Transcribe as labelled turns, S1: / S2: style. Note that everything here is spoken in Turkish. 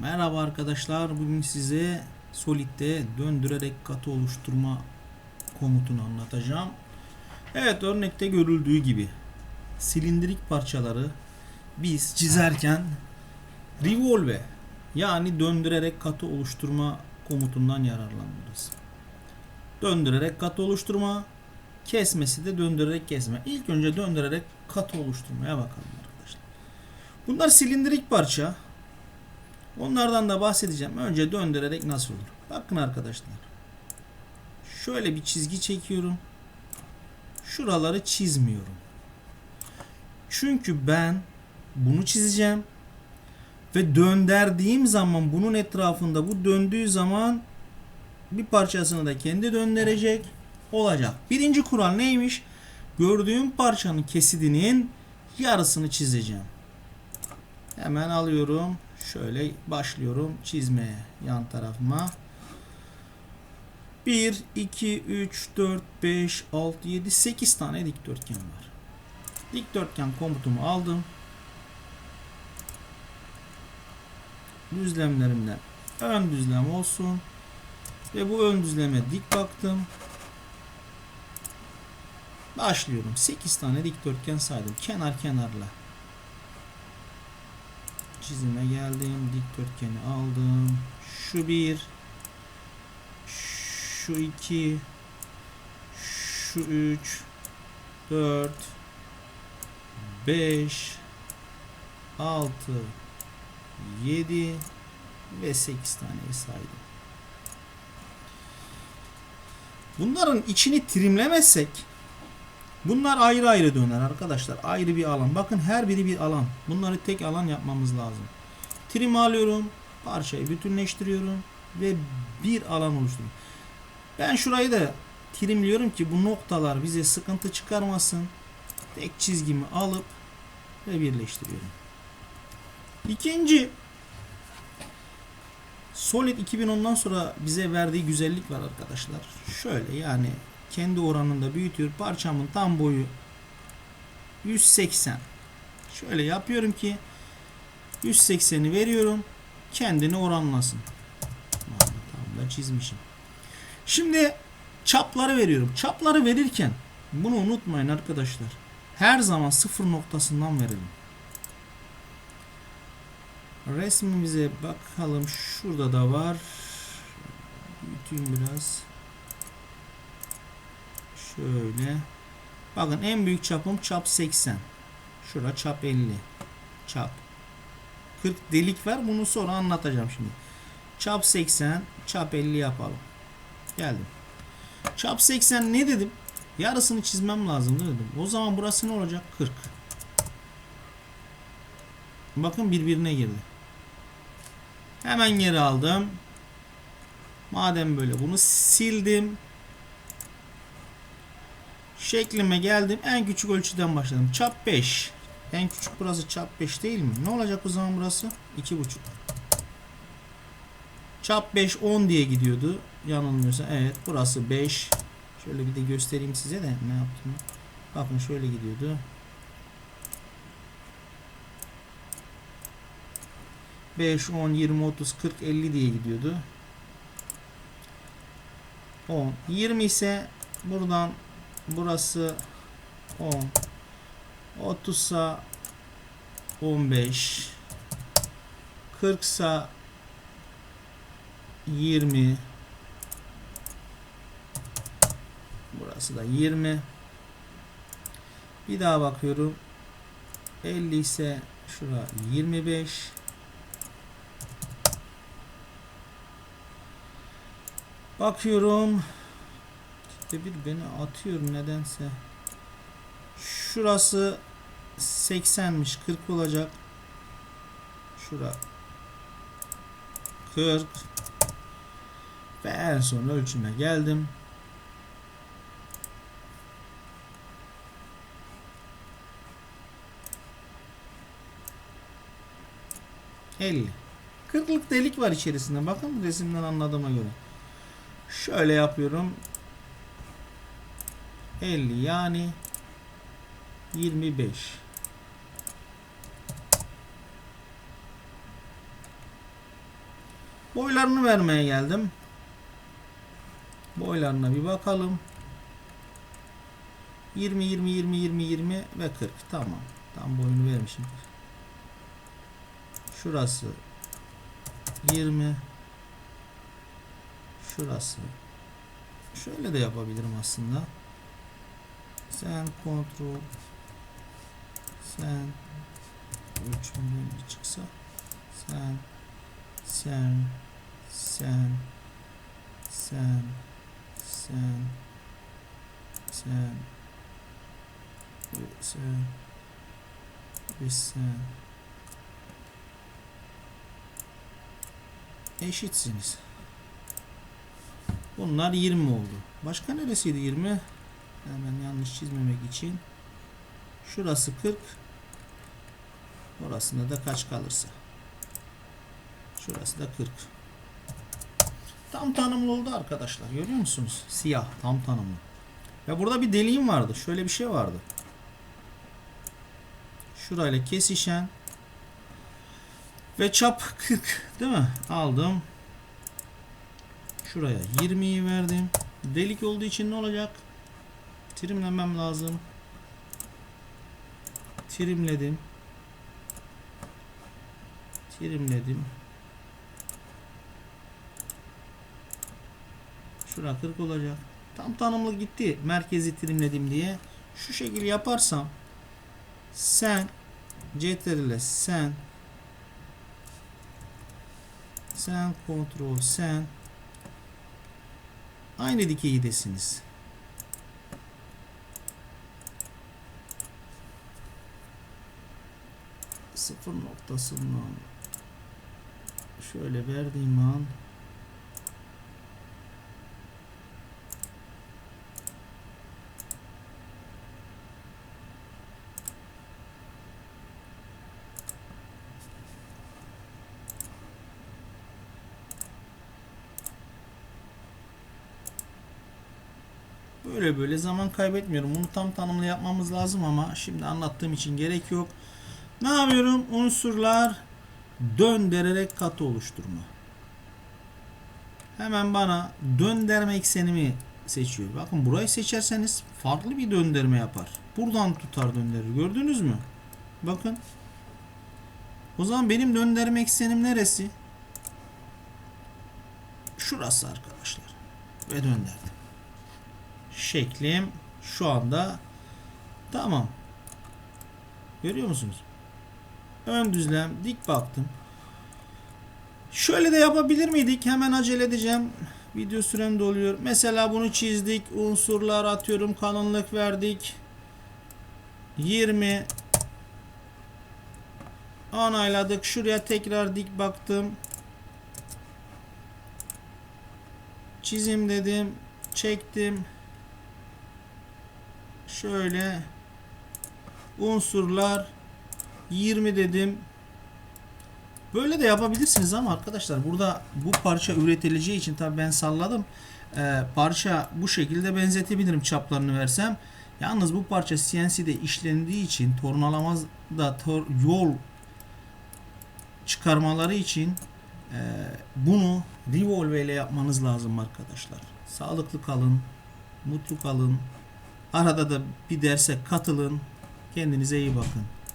S1: Merhaba arkadaşlar. Bugün size Solid'de döndürerek katı oluşturma komutunu anlatacağım. Evet örnekte görüldüğü gibi silindirik parçaları biz çizerken revolve yani döndürerek katı oluşturma komutundan yararlanırız. Döndürerek katı oluşturma, kesmesi de döndürerek kesme. İlk önce döndürerek katı oluşturmaya bakalım arkadaşlar. Bunlar silindirik parça. Onlardan da bahsedeceğim. Önce döndürerek nasıl olur? Bakın arkadaşlar. Şöyle bir çizgi çekiyorum. Şuraları çizmiyorum. Çünkü ben bunu çizeceğim ve döndürdüğüm zaman bunun etrafında bu döndüğü zaman bir parçasını da kendi döndürecek olacak. Birinci kural neymiş? Gördüğüm parçanın kesidinin yarısını çizeceğim. Hemen alıyorum. Şöyle başlıyorum çizmeye yan tarafıma. 1, 2, 3, 4, 5, 6, 7, 8 tane dikdörtgen var. Dikdörtgen komutumu aldım. Düzlemlerimden ön düzlem olsun. Ve bu ön düzleme dik baktım. Başlıyorum. 8 tane dikdörtgen saydım. Kenar kenarla. Çizime geldim. Dikdörtgeni aldım. Şu bir. Şu iki. Şu üç. Dört. Beş. Altı. Yedi. Ve sekiz taneyi saydım. Bunların içini trimlemezsek bunlar ayrı ayrı döner arkadaşlar. Ayrı bir alan. Bakın her biri bir alan. Bunları tek alan yapmamız lazım. Trim alıyorum. Parçayı bütünleştiriyorum. Ve bir alan oluşturuyorum. Ben şurayı da trimliyorum ki bu noktalar bize sıkıntı çıkarmasın. Tek çizgimi alıp ve birleştiriyorum. İkinci Solid 2010'dan sonra bize verdiği güzellik var arkadaşlar. Şöyle yani kendi oranında büyütüyor. Parçamın tam boyu 180. Şöyle yapıyorum ki 180'i veriyorum. Kendini oranlasın. Tam da çizmişim. Şimdi çapları veriyorum. Çapları verirken bunu unutmayın arkadaşlar. Her zaman sıfır noktasından verelim. Resmimize bakalım. Şurada da var. Büyüteyim biraz. Şöyle. Bakın en büyük çapım çap 80. Şura çap 50. Çap 40 delik var. Bunu sonra anlatacağım şimdi. Çap 80, çap 50 yapalım. Geldim. Çap 80 ne dedim? Yarısını çizmem lazım dedim. O zaman burası ne olacak? 40. Bakın birbirine girdi. Hemen geri aldım. Madem böyle bunu sildim. Şeklime geldim. En küçük ölçüden başladım. Çap 5. En küçük burası çap 5 değil mi? Ne olacak o zaman burası? 2,5. Çap 5 10 diye gidiyordu. Yanılmıyorsa. Evet burası 5. Şöyle bir de göstereyim size de ne yaptım. Bakın şöyle gidiyordu. Beş, on, yirmi, otuz, kırk, elli diye gidiyordu. 10. 20 ise buradan burası 10 30 sa 15 40 sa 20 burası da 20 bir daha bakıyorum. 50 ise şura 25 bakıyorum işte bir beni atıyor nedense. Şurası 80'miş 40 olacak. Şura 40 ve en son ölçüme geldim. Elli. Kırklık delik var içerisinde. Bakın resimden anladığıma göre. Şöyle yapıyorum 50 yani 25 Boylarını vermeye geldim. Boylarına bir bakalım. 20 20 20 20 20 ve 40. Tamam. Tam boyunu vermişim. Şurası 20 Şurası Şöyle de yapabilirim aslında. Sen kontrol. Sen. 3 milyon çıksa. Sen. Sen. Sen. Sen. Sen. Sen. Ve sen. Ve sen. Eşitsiniz. Bunlar 20 oldu. Başka neresiydi 20? Hemen yanlış çizmemek için. Şurası 40. Orasında da kaç kalırsa. Şurası da 40. Tam tanımlı oldu arkadaşlar. Görüyor musunuz? Siyah tam tanımlı. Ve burada bir deliğim vardı. Şöyle bir şey vardı. Şurayla kesişen ve çap 40 değil mi? Aldım. Şuraya 20'yi verdim. Delik olduğu için ne olacak? Trimlemem lazım. Trimledim. Trimledim. Şura 40 olacak. Tam tanımlı gitti. Merkezi trimledim diye. Şu şekil yaparsam sen CTRL sen sen kontrol sen aynı dikeydesiniz. Sıfır noktasından şöyle verdiğim an Böyle böyle zaman kaybetmiyorum. Bunu tam tanımlı yapmamız lazım ama şimdi anlattığım için gerek yok. Ne yapıyorum? Unsurlar döndürerek katı oluşturma. Hemen bana döndürme eksenimi seçiyor. Bakın burayı seçerseniz farklı bir döndürme yapar. Buradan tutar döndürür. Gördünüz mü? Bakın. O zaman benim döndürme eksenim neresi? Şurası arkadaşlar. Ve döndürdüm şeklim şu anda tamam. Görüyor musunuz? Ön düzlem dik baktım. Şöyle de yapabilir miydik? Hemen acele edeceğim. Video sürem doluyor. Mesela bunu çizdik. Unsurlar atıyorum. Kalınlık verdik. 20 onayladık. Şuraya tekrar dik baktım. Çizim dedim. Çektim şöyle unsurlar 20 dedim. Böyle de yapabilirsiniz ama arkadaşlar burada bu parça üretileceği için tabi ben salladım. Ee, parça bu şekilde benzetebilirim çaplarını versem. Yalnız bu parça CNC'de işlendiği için tornalamada tor, yol çıkarmaları için e, bunu revolve ile yapmanız lazım arkadaşlar. Sağlıklı kalın, mutlu kalın. Arada da bir derse katılın. Kendinize iyi bakın.